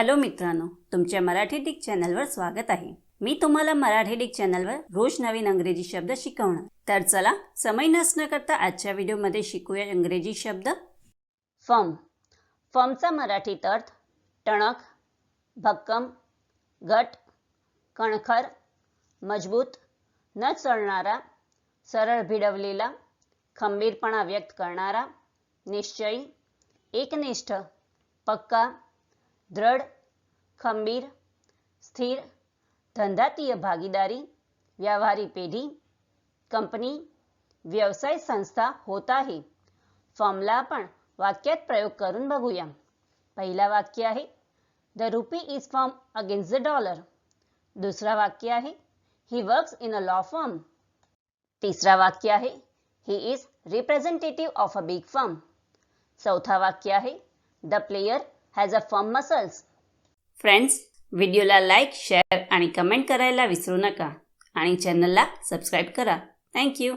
Hello मित्रांनो तुमच्या Marathi Dick चॅनलवर स्वागत आहे. मी तुम्हाला मराठी डिक चॅनलवर रोज नवीन अंग्रेजी शब्द शिकवणार. तर चला समय नसणं करता आजच्या व्हिडिओमध्ये शिकूया इंग्रजी शब्द. फम. फमचा मराठीत अर्थ टणक भक्कम गट कणखर मजबूत न चढणारा सरळ भिडवलेला खंबीरपणा व्यक्त करणारा निश्चयी एकनिष्ठ पक्का दृढ खंबीर स्थिर धंदातीय भागीदारी व्यावहारी पेढी कंपनी व्यवसाय संस्था होत आहे. फॉर्मला आपण वाक्यात प्रयोग करून बघूया. पहिला वाक्य आहे the rupee is firm against the dollar दुसरा वाक्य आहे he works in a law firm तिसरा वाक्य आहे he is representative of a big firm चौथा वाक्य आहे the player has a firm muscles friends व्हिडिओला लाईक शेअर आणि कमेंट करायला विसरू नका. आणि चॅनलला सबस्क्राईब करा. थँक्यू